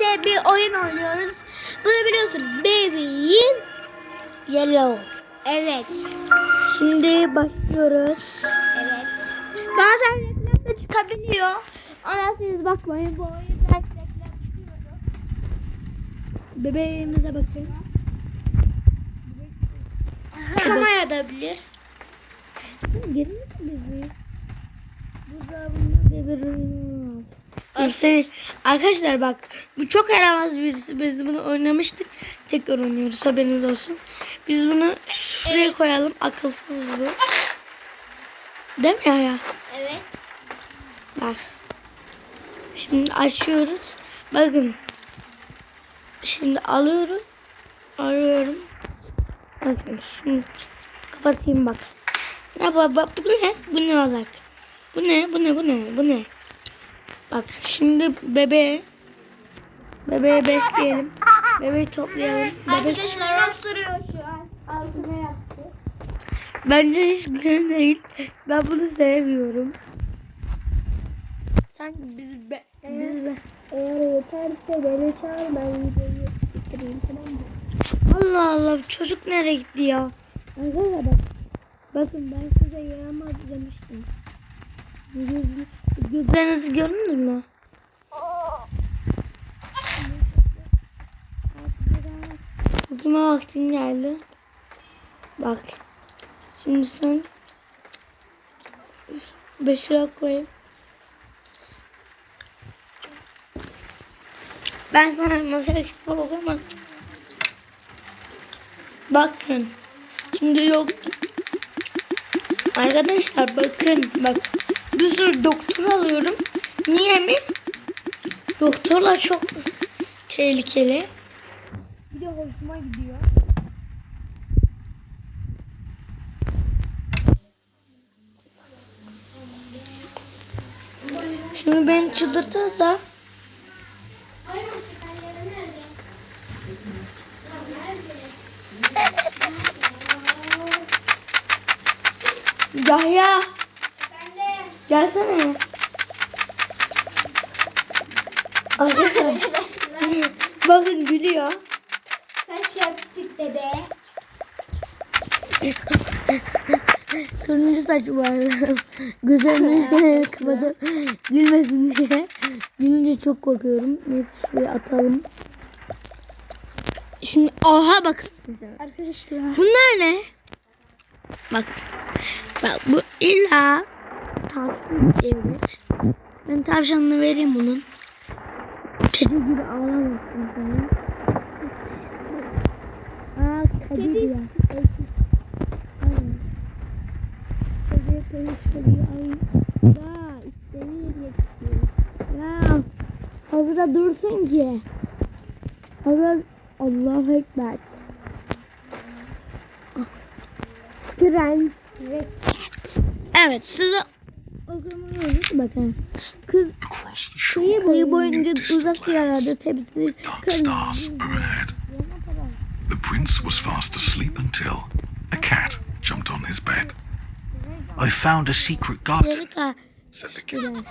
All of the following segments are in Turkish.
birlikte bir oyun oynuyoruz. Bunu biliyorsun. Baby in Yellow. Evet. Şimdi başlıyoruz. Evet. Bazen reklam da çıkabiliyor. Ona siz bakmayın. Bu oyunda reklam çıkıyordu. Bebeğimize bakın. Kamera da bilir. Sen geri mi bebeği? Burada bunlar bebeği. Hüseyin. Arkadaşlar bak bu çok yaramaz birisi. Biz bunu oynamıştık. Tekrar oynuyoruz haberiniz olsun. Biz bunu şuraya koyalım. Akılsız bu. Değil mi ya? Evet. Bak. Şimdi açıyoruz. Bakın. Şimdi alıyorum. Alıyorum. Bakın şimdi kapatayım bak. Ne bak, bak bu ne? Bu ne olacak? Bu ne? Bu ne? Bu ne? Bu ne? Bak şimdi bebeğe bebeğe besleyelim. Bebeği toplayalım. Bebek Arkadaşlar osturuyor şu an. Altına yaptı. bence hiç güzel değil. Ben bunu sevmiyorum. Sen biz be, biz be. Eğer yeterse beni çağır ben videoyu bitireyim tamam mı? Allah Allah çocuk nereye gitti ya? Arkadaşlar bak. Bakın ben size yaramaz demiştim. Göz, gözlerinizi gördünüz mü? Oturma vaktin geldi. Bak. Şimdi sen Beşir'e koyayım. Ben sana masaya kitap okumam. Bakın. Şimdi yok. Arkadaşlar bakın. Bak. Bir sürü doktor alıyorum. Niye mi? Doktorlar çok tehlikeli. Bir de hoşuma gidiyor. Şimdi beni çıldırtırsa Yahya gelsene. Arkadaşlar bakın gülüyor. Saç yaptık bebeğe. Turuncu saç bu arada. Gözlerini kapatıp gülmesin diye. Gülünce çok korkuyorum. Neyse şuraya atalım. Şimdi aha bak. Arkadaşlar. Bunlar ne? Bak. Bak bu illa tavşan isteyebilir. Ben tavşanını vereyim bunun. Kedi gibi ağlamasın sana. Aa kedi Kedi. Kediye konuş kediyi alayım. Da istemiyor Ya hazıra dursun ki. Hazır Allahu Ekber. Prens. Evet size okumanı bakın. Kız Across the kıyı shore, boyu boyunca distant uzak yerlerde tepsi dark stars ahead. The prince was fast asleep until a cat jumped on his bed. I found a secret garden. Yarıka Said the cat.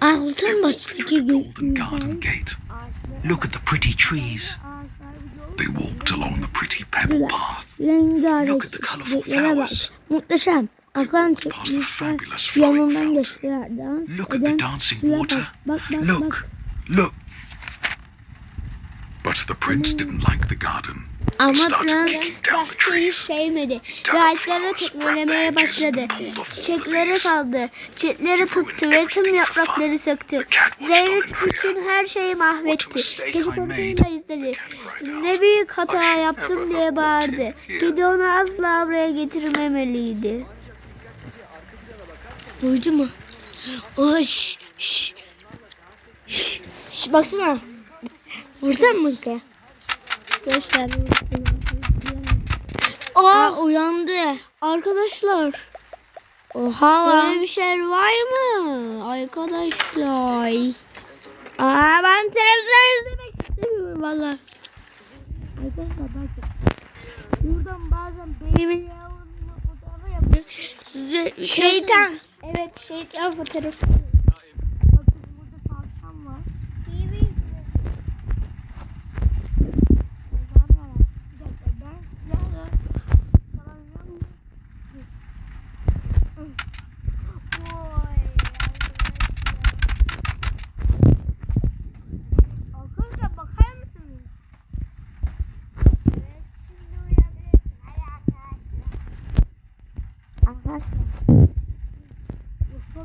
altın It baştaki through the golden garden gate. Look at the pretty trees. They walked along the pretty pebble path. Look at the colourful çiçeklere bak. flowers. Muhteşem. Akan çekmişler. Yanından fountain. geçtiler. Dans Look at the dancing water. bak. Bak bak bak. Look, look. But the prince didn't like the garden Ama prens sevmedi. Flowers, tekmelemeye başladı. Çiçekleri saldı. Çiçekleri tuttu ve tüm yaprakları söktü. Zeynep için her şeyi mahvetti. Kedi korkuyla izledi. Ne büyük hata yaptım diye bağırdı. Kedi onu asla buraya getirmemeliydi. Duydu mu? Oh, şş, şş. Şş, şş, baksana. Vursan mı ki? Arkadaşlar Aa uyandı. Arkadaşlar. Oha. böyle bir şey var mı? Arkadaşlar. Aa ben televizyon izlemek istemiyorum valla. Arkadaşlar bakın. Şuradan bazen benim yavrumla fotoğrafı yapıyor. Size Şeytan. Evet şeytan fotoğrafı.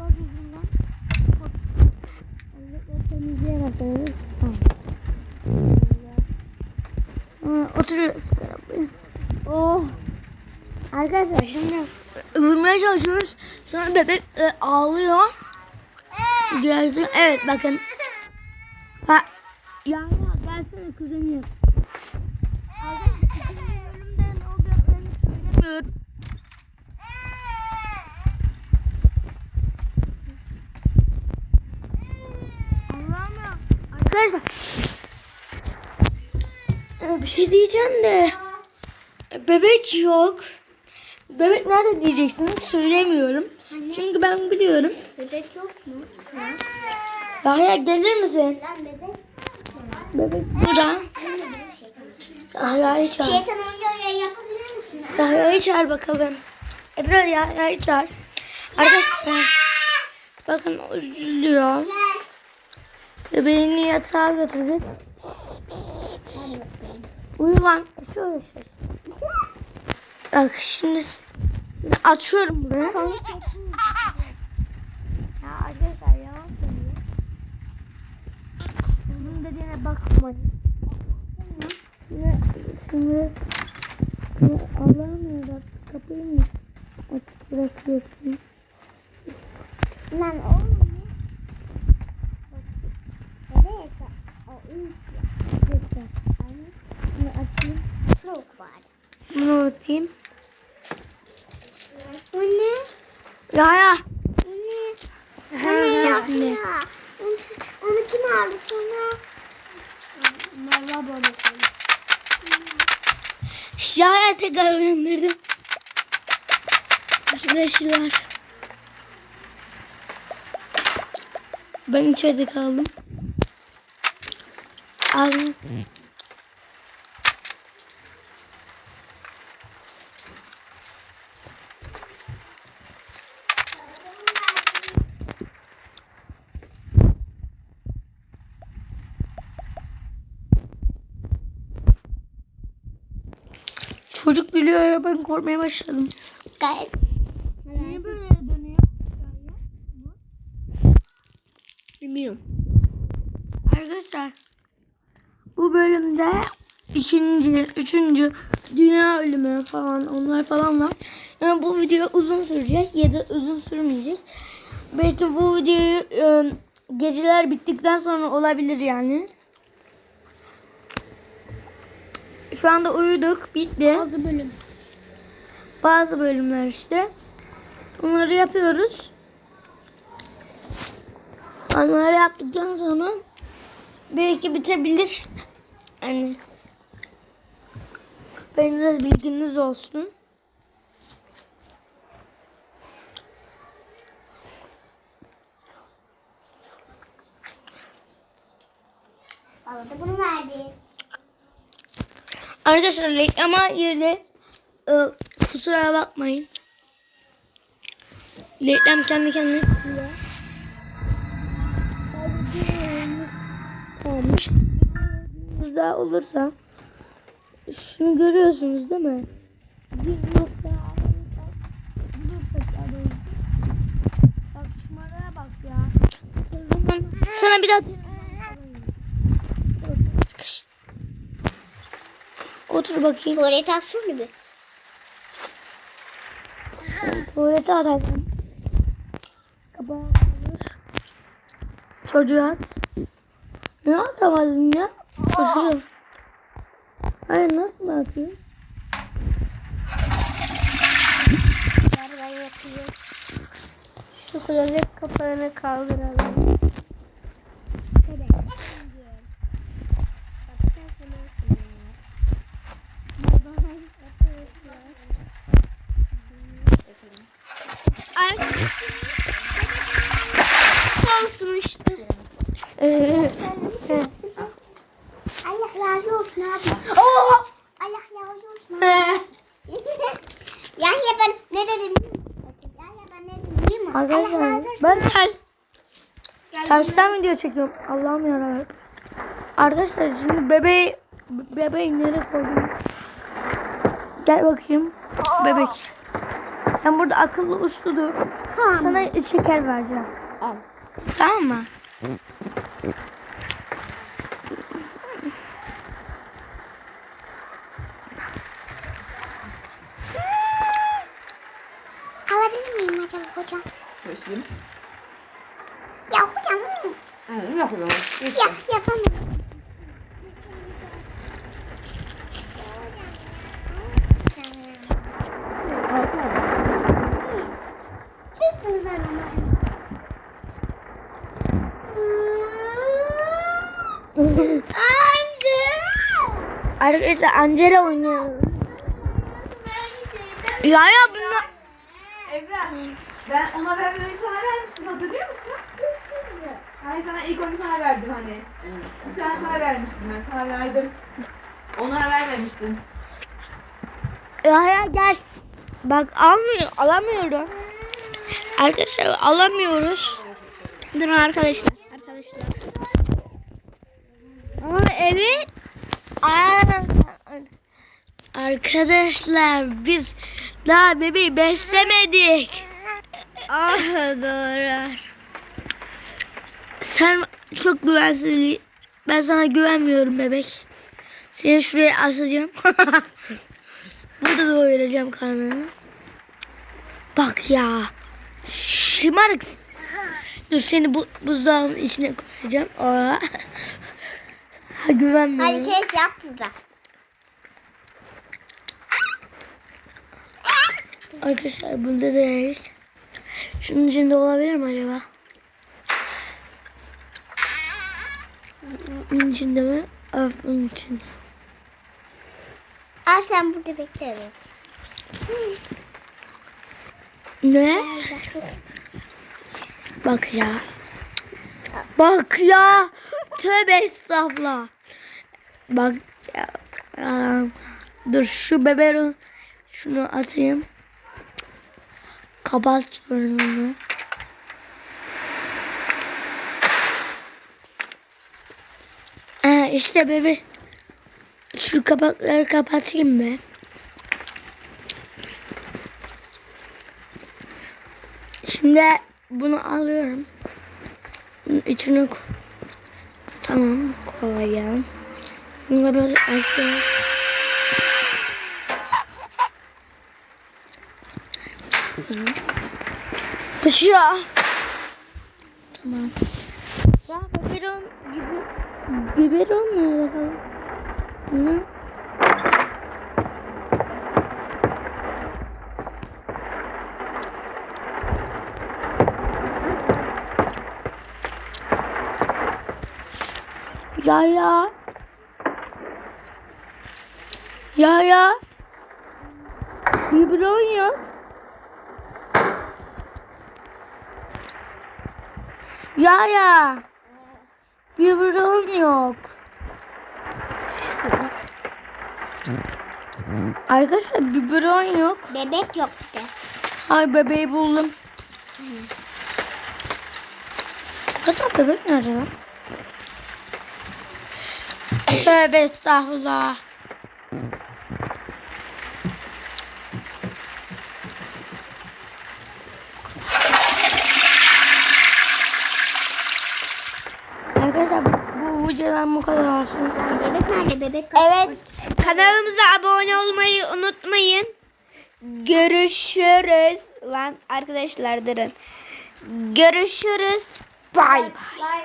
Allah yüzünden özellikle temizleyemez öyle. Tamam. Oturuyoruz arabayı. Oh. Arkadaşlar şimdi vurmaya çalışıyoruz. Sonra bebek e, ağlıyor. Gördüm. Evet bakın. Ha. Yani gelsene kuzenim. Arkadaşlar ikinci bölümden o göklerini söylemiyorum. Arkadaşlar. Ee, Bir şey diyeceğim de. Bebek yok. Bebek nerede diyeceksiniz söylemiyorum. Çünkü ben biliyorum. Bebek yok mu? Yahya gelir misin? Bebek. Burada. Yahya'yı çağır. Şeytan oyuncağı yapabilir misin? Yahya'yı çağır bakalım. Ebrar Yahya'yı çağır. Arkadaşlar. Bakın üzülüyor. Bebeğini yatağa götürecek. Uyu lan. Şöyle şey. Bak şimdi açıyorum burayı. Ya arkadaşlar yalan söylüyor. Bunun dediğine bakmayın. Şimdi, şimdi Allah'ım ya kapıyı mı açık bırakıyorsun? Lan oğlum ne? Evet. O iyi. Yeter. Bunu açayım. Çok var. Bunu atayım. O ne? Ya ya. O ne? O ne ya? ya? Onu, onu kim aldı sonra? Merhaba bana söyle. Ya ya tekrar uyandırdım. Arkadaşlar. Ben içeride kaldım. Aldım. Çocuk gülüyor ya ben korkmaya başladım. Gayet. Niye böyle dönüyor? Bilmiyorum. Arkadaşlar bölümde ikinci, üçüncü dünya ölümü falan onlar falan var. Yani bu video uzun sürecek ya da uzun sürmeyecek. Belki bu videoyu e, geceler bittikten sonra olabilir yani. Şu anda uyuduk, bitti. Bazı bölüm. Bazı bölümler işte. Bunları yapıyoruz. Onları yaptıktan sonra belki bitebilir. Yani benim de bilginiz olsun. Baba da bunu verdi. Arkadaşlar reklama girdi. Ee, kusura bakmayın. Reklam kendi kendine çıkıyor. Olmuş. Daha olursa şunu görüyorsunuz değil mi? Bir bulursak doğrusu. Bak şımaraya bak ya. Sana bir daha. Otur bakayım. Tuvalet atsın gibi. Tuvalete atalım. Kapağı. Çocuğu at. Ne atamadım ya? Koşuyor. Hayır nasıl atıyor? Ben yapıyorum. Şu klozet kapağını kaldıralım. Olsun işte. Ee, Olsun abi. Oo! Allah. Ee, Yahya ben ne dedim? Yahya ben ne dedim? Allah razı Arkadaşlar ben ters tersten video çekiyorum. Allah'ım yarabbim. Arkadaşlar şimdi bebeği bebeği nereye koydum? Gel bakayım. Bebek. Sen burada akıllı uslu dur. Tamam. Sana şeker vereceğim. Al. Tamam mı? Merhaba hocam. Müslim. Ya hocam. Hı, yok o zaman. Ya. Anne. Arkadaşlar Angela oynuyor. Ya ya bunlar Evren. Ben ona vermeyi sana vermiştim hatırlıyor musun? Hayır sana ilk onu sana verdim hani. Bir tane sana vermiştim ben sana verdim. Onlara vermemiştim. ya ya gel. Bak almıyor, alamıyorum. Arkadaşlar alamıyoruz. Durun arkadaşlar. Arkadaşlar. Aa evet. Aa, Arkadaşlar biz daha bebeği beslemedik. Ah doğru. Sen çok güvensiz. Ben sana güvenmiyorum bebek. Seni şuraya asacağım. Burada doyuracağım karnını. Bak ya. Şımarık. Dur seni bu buzdağının içine koyacağım. Aa. Ha, güvenmiyorum. Hadi kes yap burada. Arkadaşlar bunda da yer. Şunun içinde olabilir mi acaba? Bunun içinde mi? Evet bunun içinde. Abi sen burada bekle. Ne? Bak ya. Bak ya. Tövbe estağfurullah. Bak ya. Dur şu bebeği şunu atayım. Kapat burnunu. Ha, işte bebe. Şu kapakları kapatayım mı? Şimdi bunu alıyorum. Bunun içine. Tamam koyayım. Bunu biraz açıyorum. Düşüyor. Tamam. Ya biberon gibi biberon nerede kaldı? Hı? Ya ya. Ya ya. Biberon yok. Ya ya. Biberon yok. Arkadaşlar biberon yok. Bebek yok bir de. Ay bebeği buldum. Kaçak bebek nerede lan? Tövbe estağfurullah. Arkadaşlar bu videodan bu kadar olsun. Bebek nerede? Bebek Evet kanalımıza abone olmayı unutmayın. Görüşürüz. Lan arkadaşlar durun. Görüşürüz. Bay bay.